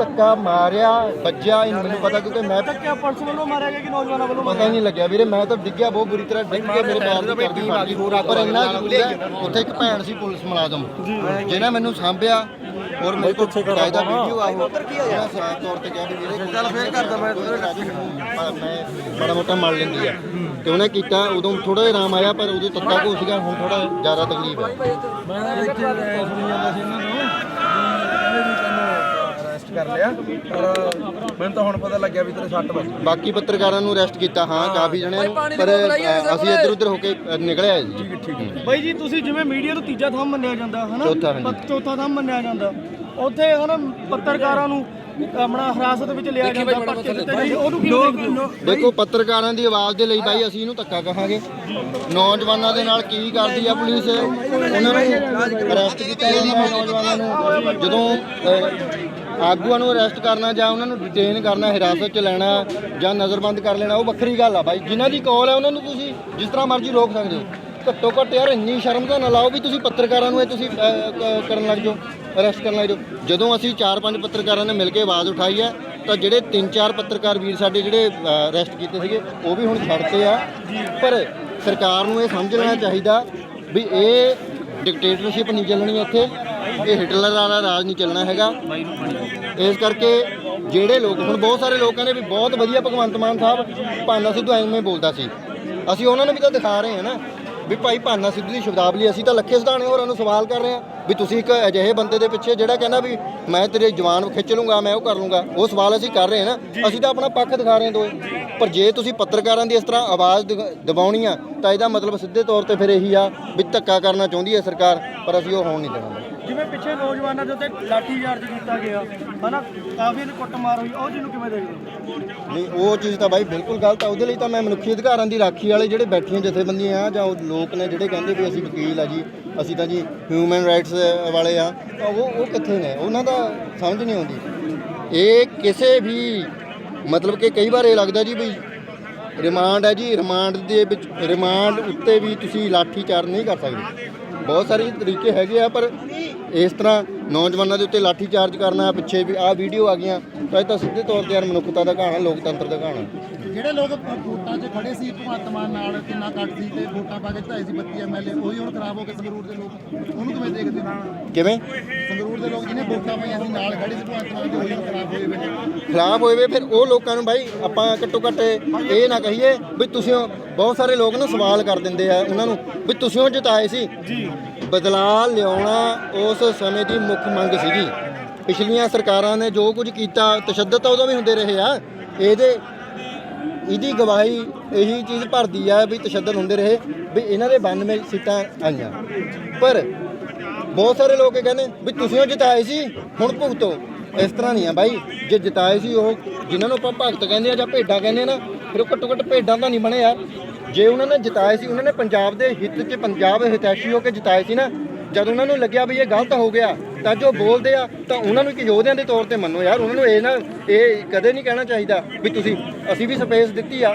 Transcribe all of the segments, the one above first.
ਧੱਕਾ ਮਾਰਿਆ ਵੱਜਿਆ ਇਹ ਮੈਨੂੰ ਪਤਾ ਕਿਉਂਕਿ ਮੈਂ ਧੱਕਿਆ ਪੁਲਿਸ ਵੱਲੋਂ ਮਾਰਿਆ ਗਿਆ ਕਿ ਨੌਜਵਾਨਾਂ ਵੱਲੋਂ ਪਤਾ ਹੀ ਨਹੀਂ ਲੱਗਿਆ ਵੀਰੇ ਮੈਂ ਤਾਂ ਡਿੱਗਿਆ ਬਹੁਤ ਬੁਰੀ ਤਰ੍ਹਾਂ ਡਿੱਗ ਕੇ ਮੇਰੇ ਪੈਰ ਦੀ ਕਰਦੀ ਗਈ। ਪਰ ਇੰਨਾ ਜ਼ਰੂਰ ਹੈ ਉੱਥੇ ਇੱਕ ਭੈਣ ਸੀ ਪੁਲਿਸ ਮੁਲਾਜ਼ਮ। ਜਿਹਨੇ ਮੈਨੂੰ ਸਾਂਭਿਆ ਔਰ ਮੇਰੇ ਕੋਲ ਕਾਇਦਾ ਵੀਡੀਓ ਆ ਉਹ ਉਧਰ ਕੀ ਆ ਸਾਫ਼ ਤੌਰ ਤੇ ਕਿਹਾ ਵੀ ਵੀਰੇ ਚੱਲ ਫੇਰ ਕਰਦਾ ਮੈਂ ਮੈਂ ਬੜਾ ਮੋਟਾ ਮੰਨ ਲੈਂਦੀ ਆ। ਤੇ ਉਹਨੇ ਕੀਤਾ ਉਦੋਂ ਥੋੜਾ ਜਿਹਾ ਆਰਾਮ ਆਇਆ ਪਰ ਉਦੋਂ ਤੱਕਾ ਕੋ ਸੀਗਾ ਹੁਣ ਥੋੜਾ ਜ਼ਿਆਦਾ ਤਕਲੀਫ ਹੈ ਮੈਂ ਇੱਥੇ ਸੁਣੀ ਜਾਂਦਾ ਸੀ ਇਹਨਾਂ ਨੂੰ। ਕਰ ਲਿਆ ਪਰ ਮੈਨੂੰ ਤਾਂ ਹੁਣ ਪਤਾ ਲੱਗਿਆ ਵੀ ਤੇਰੇ ਸੱਟ ਵੱਜੀ ਬਾਕੀ ਪੱਤਰਕਾਰਾਂ ਨੂੰ ਅਰੈਸਟ ਕੀਤਾ ਹਾਂ ਕਾਫੀ ਜਣਿਆਂ ਨੂੰ ਪਰ ਅਸੀਂ ਇੱਧਰ ਉੱਧਰ ਹੋ ਕੇ ਅ, ਨਿਕਲਿਆ ਹੈ ਜੀ ਬਾਈ ਜੀ ਤੁਸੀਂ ਜਿਵੇਂ ਮੀਡੀਆ ਨੂੰ ਤੀਜਾ ਥੰਮ ਮੰਨਿਆ ਜਾਂਦਾ ਹਨਾ? ਚੌਥਾ, ਹਾਂਜੀ। ਪ- ਚੌਥਾ ਥੰਮ ਮੰਨਿਆ ਜਾਂਦਾ। ਉੱਥੇ ਹਨਾ ਪੱਤਰਕਾਰਾਂ ਨੂੰ ਆਪਣਾ ਹਿਰਾਸਤ ਵਿੱਚ ਲਿਆ ਜਾਂਦਾ ਪਰਚੇ ਦਿੱਤੇ ਜਾਂਦੇ। ਉਹਨੂੰ ਹੋ ਦੇਖੋ? ਪੱਤਰਕਾਰਾਂ ਦੀ ਆਵਾਜ਼ ਦੇ ਲਈ ਬਾਈ ਅਸੀਂ ਇਹਨੂੰ ਧੱਕਾ ਕਹਾਂਗੇ। ਨੌਜਵਾਨਾਂ ਦੇ ਨਾਲ ਕੀ ਕਰਦੀ ਆ ਪੁਲਿਸ? ਉਹਨਾਂ ਨੂੰ ਅਰੈਸਟ ਕੀਤਾ ਜਾਂਦਾ। ਨੌਜਵਾਨਾਂ ਨੂੰ ਜਦੋਂ ਅਹ, ਆਗੂਆਂ ਨੂੰ ਅਰੈਸਟ ਕਰਨਾ ਜਾਂ ਉਹਨਾਂ ਨੂੰ ਡਿਟੇਨ ਕਰਨਾ ਹਿਰਾਸਤ 'ਚ ਲੈਣਾ ਜਾਂ ਨਜ਼ਰਬੰਦ ਕਰ ਲੈਣਾ ਉਹ ਵੱਖਰੀ ਗੱਲ ਆ ਬਾਈ। ਜਿਨ੍ਹਾਂ ਦੀ ਕਾਲ ਹੈ ਉਹਨਾਂ ਨੂੰ ਤੁਸੀਂ ਜਿਸ ਤਰ੍ਹਾਂ ਮਰਜ਼ੀ ਰੋਕ ਸਕਦੇ ਹੋ। ਘੱਟੋ ਘੱਟ ਯਾਰ ਇੰਨੀ ਸ਼ਰਮ ਤਾਂ ਨਾ ਲਾਓ ਵੀ ਤੁਸੀਂ ਪੱਤਰਕਾਰਾਂ ਨੂੰ ਇਹ ਤੁਸੀਂ ਅਹ, ਕ- ਕਰਨ ਲੱਗ ਜਾਓ ਅਰੈਸਟ ਕਰਨ ਲੱਗ ਜਾਓ। ਜਦੋਂ ਅਸੀਂ ਚਾਰ ਪੰਜ ਪੱਤਰਕਾਰਾਂ ਨੇ ਮਿਲ ਕੇ ਆਵਾਜ਼ ਉਠਾਈ ਹੈ ਤਾਂ ਜਿਹੜੇ ਤਿੰਨ ਚਾਰ ਪੱਤਰਕਾਰ ਵੀਰ ਸਾਡੇ ਜਿਹੜੇ ਅਰੈਸਟ ਕੀਤੇ ਸੀਗੇ ਉਹ ਵੀ ਹੁਣ ਛੱਡਤੇ ਆ। ਪਰ ਸਰਕਾਰ ਨੂੰ ਇਹ ਸਮਝ ਲੈਣਾ ਚਾਹੀਦਾ ਵੀ ਇਹ ਡਿਕਟੇਟਰਸ਼ਿਪ ਨਹੀਂ ਚੱਲਣੀ ਇੱਥੇ ਇਹ ਹਿਟਲਰ ਵਾਲਾ ਰਾਜ ਨਹੀਂ ਚੱਲਣਾ ਹੈਗਾ। ਇਸ ਕਰਕੇ ਜਿਹੜੇ ਲੋਕ, ਹੁਣ ਬਹੁਤ ਸਾਰੇ ਲੋਕ ਕਹਿੰਦੇ ਵੀ ਬਹੁਤ ਵਧੀਆ ਭਗਵੰਤ ਮਾਨ ਸਾਹਿਬ ਭਾਨਾ ਸਿੱਧੂ ਐਵੇਂ ਬੋਲਦਾ ਸੀ। ਅਸੀਂ ਉਹਨਾਂ ਨੂੰ ਵੀ ਤਾਂ ਦਿਖਾ ਰਹੇ ਹਾਂ ਨਾ ਵੀ ਭਾਈ ਭਾਨਾ ਸਿੱਧੂ ਦੀ ਸ਼ਬਦਾਵਲੀ ਅਸੀਂ ਤਾਂ ਲੱਖੇ ਸਿਧਾਣੇ ਹੋਰਾਂ ਨੂੰ ਸਵਾਲ ਕਰ ਰਹੇ ਹਾਂ ਵੀ ਤੁਸੀਂ ਇੱਕ ਅਜਿਹੇ ਬੰਦੇ ਦੇ ਪਿੱਛੇ ਜਿਹੜਾ ਕਹਿੰਦਾ ਵੀ ਮੈਂ ਤੇਰੇ ਜਵਾਨ ਖਿੱਚ ਲੂੰਗਾ, ਮੈਂ ਉਹ ਕਰ ਲੂੰਗਾ, ਉਹ ਸਵਾਲ ਅਸੀਂ ਕਰ ਰਹੇ ਹਾਂ ਨਾ। ਅਸੀਂ ਤਾਂ ਆਪਣਾ ਪੱਖ ਦਿਖਾ ਰਹੇ ਹਾਂ ਦੋਏ ਪਰ ਜੇ ਤੁਸੀਂ ਪੱਤਰਕਾਰਾਂ ਦੀ ਇਸ ਤਰ੍ਹਾਂ ਆਵਾਜ਼ ਦਿਖ- ਦਬਾਉਣੀ ਆ, ਤਾਂ ਇਹਦਾ ਮਤਲਬ ਸਿੱਧੇ ਤੌਰ ਤੇ ਫਿਰ ਇਹੀ ਆ ਵੀ ਧੱਕਾ ਕਰਨਾ ਚਾਹੁੰਦੀ ਹੈ ਸਰਕਾਰ, ਪਰ ਅਸੀਂ ਉਹ ਹੋਣ ਨਹੀਂ ਦੇਣਾ ਜਿਵੇਂ ਪਿੱਛੇ ਨੌਜਵਾਨਾਂ ਦੇ ਉੱਤੇ ਲਾਠੀ ਚਾਰਜ ਕੀਤਾ ਗਿਆ, ਹਨਾ? ਕਾਫੀ ਨੇ ਕੁੱਟਮਾਰ ਹੋਈ। ਉਹ ਜਿਹਨੂੰ ਕਿਵੇਂ ਦੇਖਦੇ ਹੋ? ਨਹੀਂ, ਉਹ ਚੀਜ਼ ਤਾਂ ਬਾਈ ਬਿਲਕੁਲ ਗਲਤ ਆ। ਉਹਦੇ ਲਈ ਤਾਂ ਮੈਂ ਮਨੁੱਖੀ ਅਧਿਕਾਰਾਂ ਦੀ ਰਾਖੀ ਵਾਲੇ ਜਿਹੜੇ ਬੈਠੀਆਂ ਜਥੇਬੰਦੀਆਂ ਆ, ਜਾਂ ਉਹ ਲੋਕ ਨੇ ਜਿਹੜੇ ਕਹਿੰਦੇ ਵੀ ਅਸੀਂ ਵਕੀਲ ਆ ਜੀ, ਅਸੀਂ ਤਾਂ ਜੀ ਹਿਊਮਨ ਰਾਈਟਸ ਵਾਲੇ ਆ, ਤਾਂ ਉਹ ਉਹ ਕਿੱਥੇ ਨੇ? ਉਹਨਾਂ ਦਾ ਸਮਝ ਨਹੀਂ ਆਉਂਦੀ। ਇਹ ਕਿਸੇ ਵੀ, ਮਤਲਬ ਕਿ ਕਈ ਵਾਰ ਇਹ ਲੱਗਦਾ ਜੀ ਵੀ ਰਿਮਾਂਡ ਹੈ ਜੀ, ਰਿਮਾਂਡ ਦੇ ਵਿੱਚ, ਰਿਮਾਂਡ ਉੱਤੇ ਵੀ ਤੁਸੀਂ ਲਾਠੀ ਚਾਰ ਨਹੀਂ ਕਰ ਸਕਦੇ। ਬਹੁਤ ਸਾਰੇ ਤਰੀਕੇ ਹੈਗੇ ਆ, ਪਰ ਇਸ ਤਰ੍ਹਾਂ ਨੌਜਵਾਨਾਂ ਦੇ ਉੱਤੇ ਲਾਠੀ ਚਾਰਜ ਕਰਨਾ ਪਿੱਛੇ ਵੀ ਆਹ ਵੀਡੀਓ ਆ ਗਈਆਂ ਤਾਂ ਇਹ ਤਾਂ ਸਿੱਧੇ ਤੌਰ ਤੇ ਯਾਰ ਮਨੁੱਖਤਾ ਦਾ ਕਹਾਣਾ ਲੋਕਤੰਤਰ ਦਾ ਕਹਾਣਾ ਜਿਹੜੇ ਲੋਕ ਵੋਟਾਂ 'ਚ ਖੜੇ ਸੀ ਭਗਵੰਤ ਮਾਨ ਨਾਲ ਕਿੰਨਾ ਕੱਟ ਸੀ ਤੇ ਵੋਟਾਂ ਪਾ ਕੇ ਚੜਾਈ ਸੀ 32 ਐਮਐਲਏ ਉਹੀ ਹੁਣ ਖਰਾਬ ਹੋ ਕੇ ਸੰਗਰੂਰ ਦੇ ਲੋਕ ਉਹਨੂੰ ਕਿਵੇਂ ਦੇਖਦੇ ਹੋ ਕਿਵੇਂ? ਸੰਗਰੂਰ ਦੇ ਲੋਕ ਜਿਹਨੇ ਵੋਟਾਂ ਪਾਈਆਂ ਸੀ ਨਾਲ ਖੜੇ ਸੀ ਭਗਵੰਤ ਮਾਨ ਦੇ ਉਹੀ ਹੁਣ ਖਰਾਬ ਹੋਏ ਨੇ ਖਿਲਾਫ ਹੋਏ ਵੇ ਫਿਰ ਉਹ ਲੋਕਾਂ ਨੂੰ ਬਾਈ ਆਪਾਂ ਘੱਟੋ ਘੱਟ ਇਹ ਨਾ ਕਹੀਏ ਵੀ ਤੁਸੀਂ ਉਹ- ਬਹੁਤ ਸਾਰੇ ਲੋਕ ਨਾ ਸਵਾਲ ਕਰ ਦਿੰਦੇ ਆ ਉਹਨਾਂ ਨੂੰ ਵੀ ਤੁਸੀਂ ਉਹ ਜਿਤਾਏ ਸੀ। ਜੀ। ਬਦਲਾਅ ਲਿਆਉਣਾ ਉਸ ਸਮੇਂ ਦੀ ਮੁੱਖ ਮੰਗ ਸੀਗੀ। ਪਿਛਲੀਆਂ ਸਰਕਾਰਾਂ ਨੇ ਜੋ ਕੁਝ ਕੀਤਾ, ਤਸ਼ੱਦਦ ਤਾਂ ਉਦੋਂ ਵੀ ਹੁੰਦੇ ਰਹੇ ਆ। ਇਹਦੇ, ਇਹਦੀ ਗਵਾਹੀ ਇਹੀ ਚੀਜ਼ ਭਰਦੀ ਆ ਵੀ ਤਸ਼ੱਦਦ ਹੁੰਦੇ ਰਹੇ, ਵੀ ਇਹਨਾਂ ਦੇ 92 ਸੀਟਾਂ ਆਈਆਂ। ਪਰ ਬਹੁਤ ਸਾਰੇ ਲੋਕ ਇਹ ਕਹਿੰਦੇ, ਵੀ ਤੁਸੀਂ ਉਹ ਜਿਤਾਏ ਸੀ, ਹੁਣ ਭੁਗਤੋ। ਇਸ ਤਰ੍ਹਾਂ ਨਹੀਂ ਆ ਬਾਈ, ਜੇ ਜਿਤਾਏ ਸੀ ਉਹ, ਜਿਨ੍ਹਾਂ ਨੂੰ ਆਪਾਂ ਭਗਤ ਕਹਿੰਦੇ ਆ ਜਾਂ ਭੇਡਾਂ ਕਹਿੰਦੇ ਆ ਨਾ, ਫਿਰ ਉਹ ਘੱਟੋ ਘੱਟ ਭੇਡਾਂ ਤਾਂ ਨਹੀਂ ਬਣੇ ਯਾਰ ਜੇ ਉਹਨਾਂ ਨੇ ਜਿਤਾਏ ਸੀ, ਉਹਨਾਂ ਨੇ ਪੰਜਾਬ ਦੇ ਹਿੱਤ 'ਚ ਪੰਜਾਬ ਹਿਤੈਸ਼ੀ ਹੋ ਕੇ ਜਿਤਾਏ ਸੀ ਨਾ, ਜਦ ਉਹਨਾਂ ਨੂੰ ਲੱਗਿਆ ਵੀ ਇਹ ਗਲਤ ਹੋ ਗਿਆ, ਤਾਂ ਜੋ ਬੋਲਦੇ ਆ, ਤਾਂ ਉਹਨਾਂ ਨੂੰ ਇੱਕ ਯੋਧਿਆਂ ਦੇ ਤੌਰ ਤੇ ਮੰਨੋ ਯਾਰ, ਉਹਨਾਂ ਨੂੰ ਇਹ ਨਾ, ਇਹ ਕਦੇ ਨਹੀਂ ਕਹਿਣਾ ਚਾਹੀਦਾ ਵੀ ਤੁਸੀਂ, ਅਸੀਂ ਵੀ ਸਪੇਸ ਦਿੱਤੀ ਆ,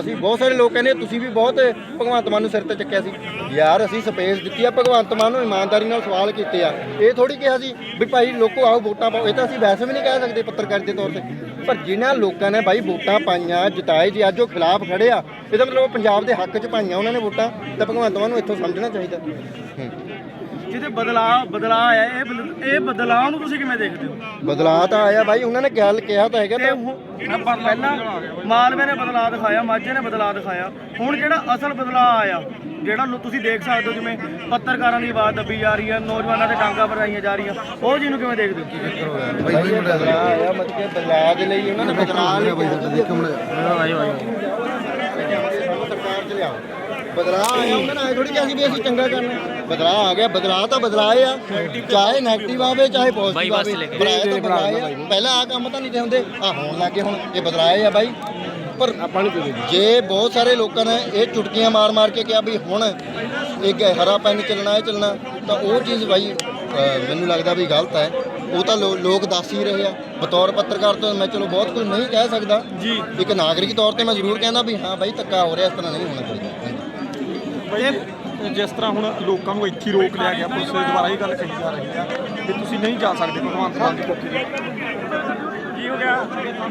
ਅਸੀਂ ਬਹੁਤ ਸਾਰੇ ਲੋਕ ਕਹਿੰਦੇ ਤੁਸੀਂ ਵੀ ਬਹੁਤ ਭਗਵੰਤ ਮਾਨ ਨੂੰ ਸਿਰ ਤੇ ਚੱਕਿਆ ਸੀ। ਯਾਰ, ਅਸੀਂ ਸਪੇਸ ਦਿੱਤੀ ਆ, ਭਗਵੰਤ ਮਾਨ ਨੂੰ ਇਮਾਨਦਾਰੀ ਨਾਲ ਸਵਾਲ ਕੀਤੇ ਆ। ਇਹ ਥੋੜੀ ਕਿਹਾ ਸੀ ਵੀ ਭਾਈ, ਲੋਕੋ ਆਓ ਵੋਟਾਂ ਪਾਓ, ਇਹ ਤਾਂ ਅਸੀਂ ਵੈਸੇ ਵੀ ਨਹੀਂ ਕਹਿ ਸਕਦੇ ਪੱਤਰਕਾਰੀ ਦੇ ਤੌਰ ਤੇ। ਪਰ ਜਿਨ੍ਹਾਂ ਲੋਕਾਂ ਨੇ ਬਾਈ ਵੋਟਾਂ ਪਾਈਆਂ, ਜਿਤਾਏ ਜੀ, ਅੱਜ ਉਹ ਖਿਲਾਫ ਖੜੇ ਆ। ਇਹਦਾ ਮਤਲਬ ਉਹ ਪੰਜਾਬ ਦੇ ਹੱਕ 'ਚ ਪਾਈਆਂ ਉਹਨਾਂ ਨੇ ਵੋਟਾਂ, ਤਾਂ ਭਗਵੰਤ ਮਾਨ ਨੂੰ ਇੱਥੋਂ ਸਮਝਣਾ ਚਾਹੀਦਾ। ਜਿਹਦੇ ਬਦਲਾਅ ਬਦਲਾਅ ਆਇਆ ਇਹ ਇਹ ਬਦਲਾਅ ਨੂੰ ਤੁਸੀਂ ਕਿਵੇਂ ਦੇਖਦੇ ਹੋ? ਬਦਲਾਅ ਤਾਂ ਆਇਆ ਭਾਈ ਉਹਨਾਂ ਨੇ ਗੱਲ ਕਿਹਾ ਤਾਂ ਹੈਗਾ ਤੇ ਤਾਂ ਹੁਣ ਪਹਿਲਾਂ ਮਾਲਵੇ ਨੇ ਬਦਲਾਅ ਦਿਖਾਇਆ ਮਾਝੇ ਨੇ ਬਦਲਾਅ ਦਿਖਾਇਆ। ਹੁਣ ਜਿਹੜਾ ਅਸਲ ਬਦਲਾਅ ਆਇਆ ਜਿਹੜਾ ਲੋ- ਤੁਸੀਂ ਦੇਖ ਸਕਦੇ ਹੋ ਜਿਵੇਂ ਪੱਤਰਕਾਰਾਂ ਦੀ ਆਵਾਜ਼ ਦੱਬੀ ਜਾ ਰਹੀ ਹੈ ਨੌਜਵਾਨਾਂ ਤੇ ਡਾਂਗਾ ਭਰਾਈਆਂ ਜਾ ਰਹੀਆਂ ਉਹ ਜਿਹਨੂੰ ਕਿਵੇਂ ਦੇਖਦੇ ਹੋ? ਭਾਈ ਇਹ ਬਦਲਾਅ ਆਇਆ ਮਤਲਬ ਕਿ ਬਦਲਾਅ ਦੇ ਲਈ ਉਹਨਾਂ ਨੇ ਬਦਲਾਅ ਲਈ ਸਰਕਾਰ ਚ ਲਿਆਓ ਬਦਲਾਅ ਆਇਆ ਉਹਨਾਂ ਨੇ ਥੋੜੀ ਕਿਹਾ ਸੀ ਵੀ ਅਸੀਂ ਚੰਗਾ ਕਰਨਾ। ਬਦਲਾਅ ਆ ਗਿਆ ਬਦਲਾਅ ਤਾਂ ਬਦਲਾਏ ਆ। ਚਾਹੇ 네ਗੇਟਿਵ ਆਵੇ ਚਾਹੇ ਪੋਜ਼ਿਟਿਵ ਆਵੇ ਬਦਲਾਏ ਤਾਂ ਬਦਲਾਏ ਆ। ਪਹਿਲਾਂ ਆ ਕੰਮ ਤਾਂ ਨਹੀਂ ਤੇ ਹੁੰਦੇ ਆ ਹੋਣ ਲੱਗੇ ਹੁਣ ਇਹ ਬਦਲਾਏ ਆ ਬਾਈ। ਪਰ ਆਪਾਂ ਨਹੀਂ ਜੇ ਬਹੁਤ ਸਾਰੇ ਲੋਕਾਂ ਨੇ ਇਹ ਚੁਟਕੀਆਂ ਮਾਰ ਮਾਰ ਕੇ ਕਿਹਾ ਵੀ ਹੁਣ ਇੱਕ ਹਰਾ ਪੈਨ ਚੱਲਣਾ ਹੈ ਚੱਲਣਾ ਤਾਂ ਉਹ ਚੀਜ਼ ਬਾਈ ਅ, ਮੈਨੂੰ ਲੱਗਦਾ ਵੀ ਗਲਤ ਹੈ। ਉਹ ਤਾਂ ਲੋ- ਲੋਕ ਦੱਸ ਹੀ ਰਹੇ ਆ। ਬਤੌਰ ਪੱਤਰਕਾਰ ਤੋਂ ਮੈਂ ਚਲੋ ਬਹੁਤ ਕੁਝ ਨਹੀਂ ਕਹਿ ਸਕਦਾ। ਜੀ। ਇੱਕ ਨਾਗਰਿਕ ਤੌਰ ਤੇ ਮੈਂ ਜ਼ਰੂਰ ਕਹਿੰਦਾ ਵੀ ਹਾਂ ਬਾਈ ਧੱਕਾ ਹੋ ਰਿਹਾ ਇਸ ਤਰ੍ਹਾਂ ਨਹੀਂ ਹੋਣਾ ਚਾਹੀਦਾ। ਇਹ ਜਿਸ ਤਰ੍ਹਾਂ ਹੁਣ ਲੋਕਾਂ ਨੂੰ ਇੱਥੇ ਰੋਕ ਲਿਆ ਗਿਆ, ਪੁਲਿਸ ਦੇ ਦੁਆਰਾ ਇਹ ਗੱਲ ਕਹੀ ਜਾ ਰਹੀ ਹੈ ਕਿ ਤੁਸੀਂ ਨਹੀਂ ਜਾ ਸਕਦੇ, ਭਗਵੰਤ ਮਾਨ ਦੀ ਕੋਠੀ ਤੇ। ਗਿਆ?